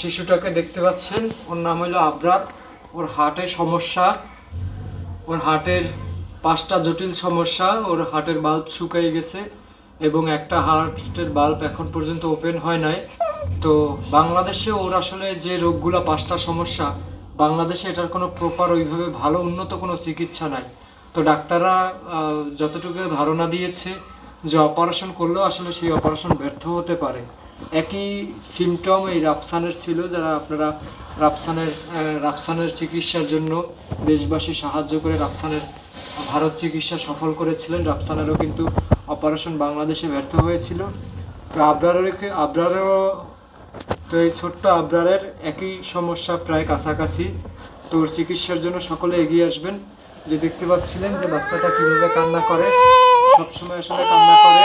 শিশুটাকে দেখতে পাচ্ছেন, ওর নাম হলো আবরার। ওর হার্টের সমস্যা, ওর হার্টের পাঁচটা জটিল সমস্যা, ওর হার্টের বাল্ব শুকিয়ে গেছে এবং একটা হার্টের বাল্ব এখন পর্যন্ত ওপেন হয় নাই। তো বাংলাদেশে ওর আসলে যে রোগগুলো পাঁচটা সমস্যা, বাংলাদেশে এটার কোনো প্রপার ওইভাবে ভালো উন্নত কোনো চিকিৎসা নাই। তো ডাক্তাররা যতটুকু ধারণা দিয়েছে যে অপারেশন করলেও আসলে সেই অপারেশন ব্যর্থ হতে পারে। একই সিমটম এই রাফসানের ছিল, যারা আপনারা রাফসানের রাফসানের চিকিৎসার জন্য দেশবাসী সাহায্য করে রাফসানের, ভারত চিকিৎসা সফল করেছিলেন। রাফসানেরও কিন্তু অপারেশন বাংলাদেশে ব্যর্থ হয়েছিল। তো আবরারের আবরারেরও তো এই ছোট্ট আবরারের একই সমস্যা প্রায় কাছাকাছি। তো ওর চিকিৎসার জন্য সকলে এগিয়ে আসবেন। যে দেখতে পাচ্ছিলেন যে বাচ্চাটা কীভাবে কান্না করে, সবসময় আসলে কান্না করে।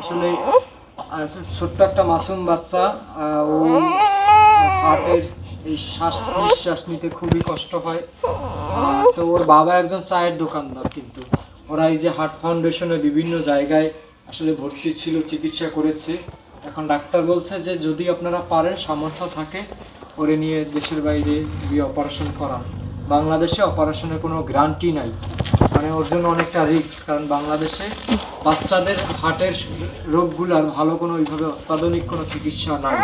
আসলে ছোট্ট একটা মাসুম বাচ্চা ও হার্টের এই শ্বাস নিঃশ্বাস নিতে খুবই কষ্ট হয়। তো ওর বাবা একজন চায়ের দোকানদার কিন্তু। ওরা এই যে হার্ট ফাউন্ডেশনে বিভিন্ন জায়গায় আসলে ভর্তি ছিল, চিকিৎসা করেছে। এখন ডাক্তার বলছে যে যদি আপনারা পারেন, সামর্থ্য থাকে, ওরে নিয়ে দেশের বাইরে গিয়ে অপারেশন করান। বাংলাদেশে অপারেশনের কোনো গ্যারান্টি নাই। মানে ওর জন্য অনেকটা রিস্ক কারণ বাংলাদেশে বাচ্চাদের হার্টের রোগগুলার ভালো কোনো ওইভাবে অত্যাধুনিক কোনো চিকিৎসা নাই।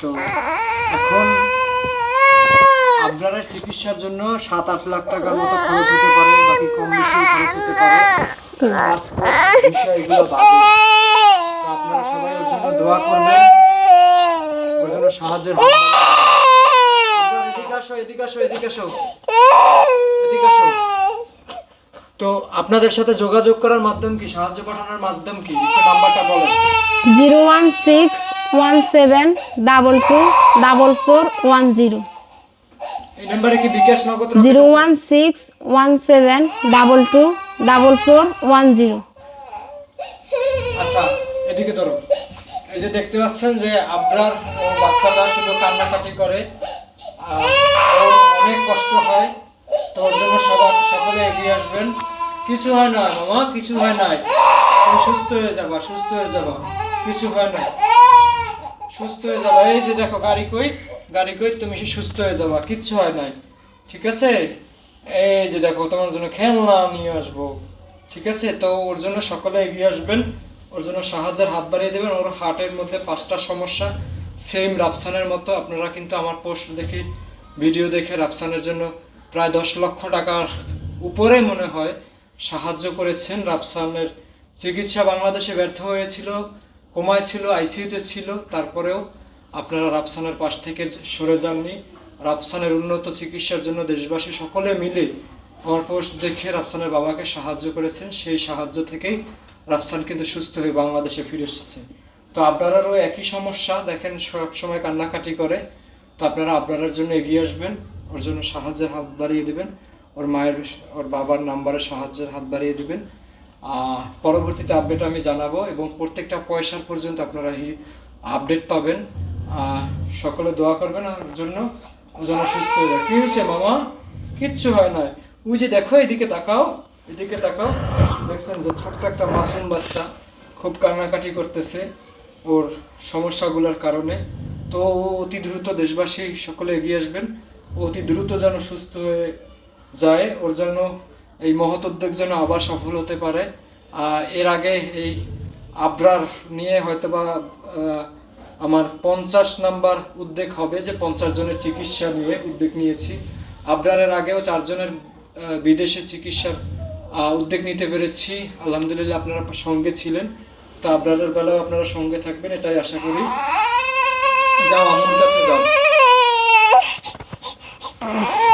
তো এখন আবরারের চিকিৎসার জন্য সাত আট লাখ টাকার মতো খরচ হতে পারে বাকি কম বেশি খরচ হতে পারে। পাসপোর্ট, ভিসা এগুলো আপনারা সবাই ওর জন্য দোয়া করবেন। ওর জন্য সাহায্যের এদিকে আসো এদিকে আসো এদিকে আসো। এদিকে আসো। তো আপনাদের সাথে যোগাযোগ করার মাধ্যম কি সাহায্য পাঠানোর মাধ্যম কি? একটু নাম্বারটা বলেন। Zero one six one seven double two double four one zero. এই নাম্বারে কি bKash Nagad zero one six one seven double two double four one zero. আচ্ছা এদিকে ধরো এই যে দেখতে পাচ্ছেন যে আবরার ও বাচ্চাটা শুধু কান্নাকাটি করে আর অনেক কষ্ট হয়। তো ওর জন্য সবাই সকলে এগিয়ে আসবেন। কিছু হয় না, মামা, কিছু হয় নাই। তুমি সুস্থ হয়ে যাবা, সুস্থ হয়ে যাবা। কিছু হয় না। সুস্থ হয়ে যাবা। এই যে দেখো, গাড়ি কই? গাড়ি কই? তুমি সে সুস্থ হয়ে যাবা, কিচ্ছু হয় নাই। ঠিক আছে? এই যে দেখো, তোমার জন্য খেলনা নিয়ে আসব। ঠিক আছে? তো ওর জন্য সকলে এগিয়ে আসবেন। ওর জন্য সাহায্যের হাত বাড়িয়ে দেবেন। ওর হার্টের মধ্যে পাঁচটা সমস্যা। সেম রাফসানের মতো আপনারা কিন্তু আমার পোস্ট দেখে, ভিডিও দেখে রাফসানের জন্য প্রায় দশ লক্ষ টাকার উপরে মনে হয় সাহায্য করেছেন রাফসানের চিকিৎসা বাংলাদেশে ব্যর্থ হয়েছিল, কোমায় ছিল, আইসিইউতে ছিল, তারপরেও আপনারা রাফসানের পাশ থেকে সরে যাননি। রাফসানের উন্নত চিকিৎসার জন্য দেশবাসী সকলে মিলে আমার পোস্ট দেখে রাফসানের বাবাকে সাহায্য করেছেন। সেই সাহায্য থেকেই রাফসান কিন্তু সুস্থ হয়ে বাংলাদেশে ফিরে এসেছে। তো আপনারারও একই সমস্যা, দেখেন সব সময় কান্নাকাটি করে। তো আপনারা আপনার জন্য এগিয়ে আসবেন। ওর জন্য সাহায্যের হাত বাড়িয়ে দিবেন। ওর মায়ের ওর বাবার নাম্বারে সাহায্যের হাত বাড়িয়ে দিবেন। পরবর্তীতে আপডেট আমি জানাব এবং প্রত্যেকটা পয়সার পর্যন্ত আপনারা আপডেট পাবেন। সকলে দোয়া করবেন ওর জন্য। ও যেন সুস্থ হয়ে যায়। কী হয়েছে মামা? কিচ্ছু হয় না ওই যে দেখো, এদিকে তাকাও। এদিকে তাকাও। দেখছেন যে ছোট্ট একটা মাসুম বাচ্চা খুব কান্নাকাটি করতেছে ওর সমস্যাগুলোর কারণে। তো ও অতি দ্রুত দেশবাসী সকলে এগিয়ে আসবেন। অতি দ্রুত যেন সুস্থ হয়ে যায়, ওর যেন এই মহৎ উদ্যোগ যেন আবার সফল হতে পারে। এর আগে এই আবরার নিয়ে হয়তোবা আমার পঞ্চাশ নাম্বার উদ্যোগ হবে যে পঞ্চাশ জনের চিকিৎসা নিয়ে উদ্যোগ নিয়েছি। আবরারের আগেও চারজনের বিদেশে চিকিৎসার উদ্যোগ নিতে পেরেছি। আলহামদুলিল্লাহ আপনারা সঙ্গে ছিলেন। তো আবরারের বেলাও আপনারা সঙ্গে থাকবেন, এটাই আশা করি। যাও, আমার কাছে যাও। Ah.